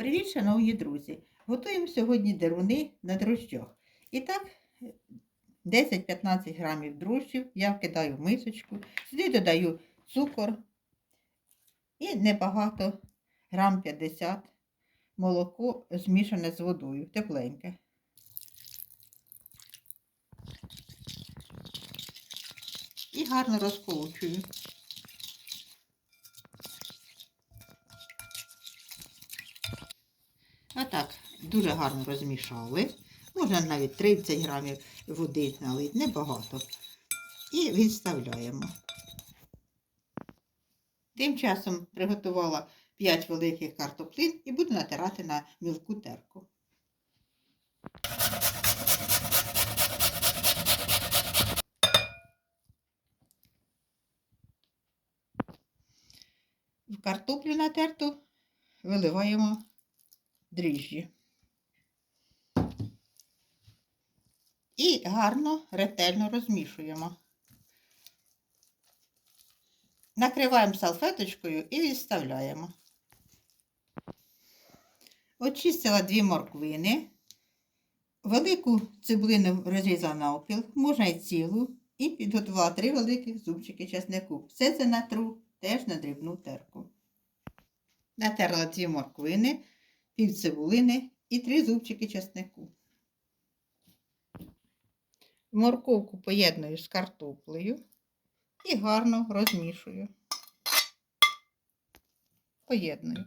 Привіт, шановні друзі! Готуємо сьогодні деруни на дрожжах. І так, 10-15 грамів дрожжів я вкидаю в мисочку, сюди додаю цукор і небагато, грам 50 молоко змішане з водою, тепленьке. І гарно розколочую. Отак, дуже гарно розмішали. Можна навіть 30 грамів води налити, небагато. І відставляємо. Тим часом приготувала 5 великих картоплин і буду натирати на мілку терку. В картоплю натерту виливаємо дріжджі. І гарно, ретельно розмішуємо. Накриваємо салфеточкою і відставляємо. Очистила дві морквини. Велику цибулину розрізала навпіл, можна і цілу, і підготувала три великих зубчики чеснику. Все це натру теж на дрібну терку. Натерла дві морквини, пів цибулини і три зубчики чеснику. Морковку поєдную з картоплею і гарно розмішую. Поєдную.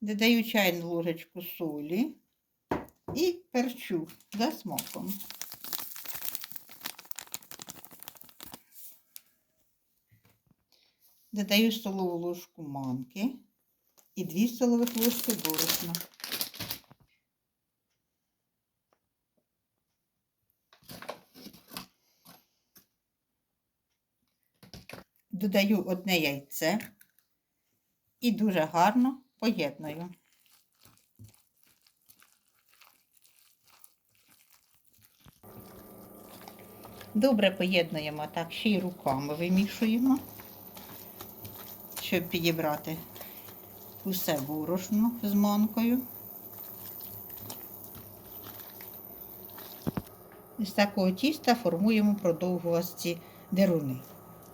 Додаю чайну ложечку солі і перчу за смаком. Додаю столову ложку манки і 2 столових ложки борошна. Додаю одне яйце і дуже гарно поєдную. Добре поєднуємо так, ще й руками вимішуємо, щоб підібрати усе борошно з манкою. З такого тіста формуємо продовгувасті деруни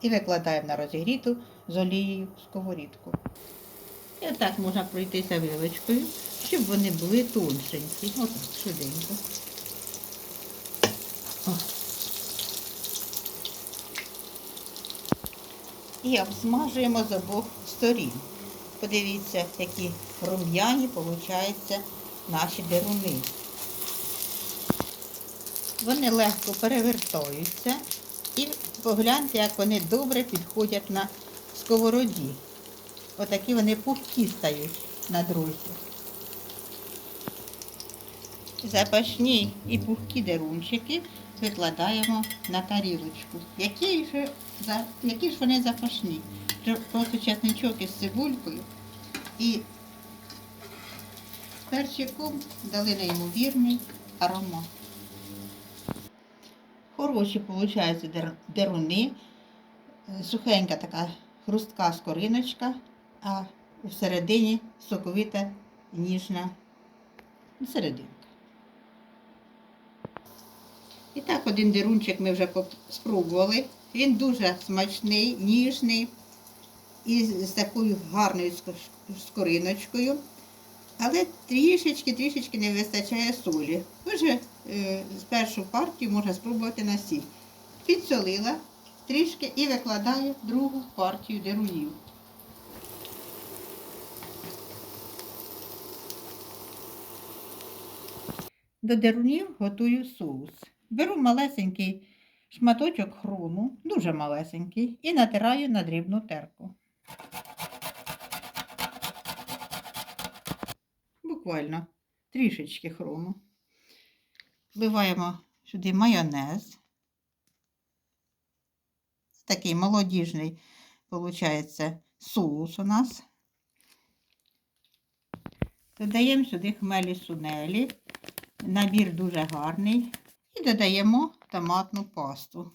і викладаємо на розігріту з олією сковорідку. І отак можна пройтися вилочкою, щоб вони були тоншенькі. Отак, швиденько. І обсмажуємо з обох сторін. Подивіться, які рум'яні, виходять, наші деруни. Вони легко перевертаються і погляньте, як вони добре підходять на сковороді. Отакі вони пухкі стають на дрожжі. Запашні і пухкі дерунчики викладаємо на тарілочку. Які ж, які ж вони запашні? Просто чесничок із цибулькою і перчиком дали неймовірний аромат. Хороші, виходять, деруни, сухенька така хрустка скориночка, а всередині соковита ніжна серединка. І так, один дерунчик ми вже спробували. Він дуже смачний, ніжний і з такою гарною скориночкою. Але трішечки-трішечки не вистачає солі. Вже е, з першу партію можна спробувати на сіль. Підсолила трішки і викладаю другу партію дерунів. До дерунів готую соус. Беру малесенький шматочок хрону, дуже малесенький, і натираю на дрібну терку. Буквально трішечки хрону. Вливаємо сюди майонез. Такий молодіжний, виходить, соус у нас. Додаємо сюди хмелі сунелі. Набір дуже гарний. І додаємо томатну пасту.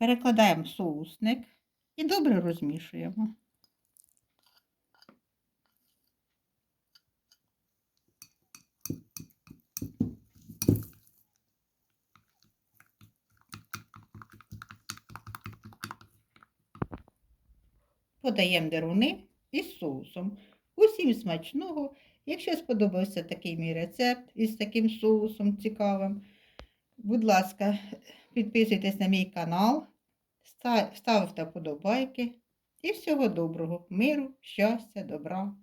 перекладаємо соусник і добре розмішуємо. Подаємо деруни із соусом. Усім смачного. Якщо сподобався такий мій рецепт із таким соусом цікавим, будь ласка, підписуйтесь на мій канал, ставте вподобайки і всього доброго, миру, щастя, добра.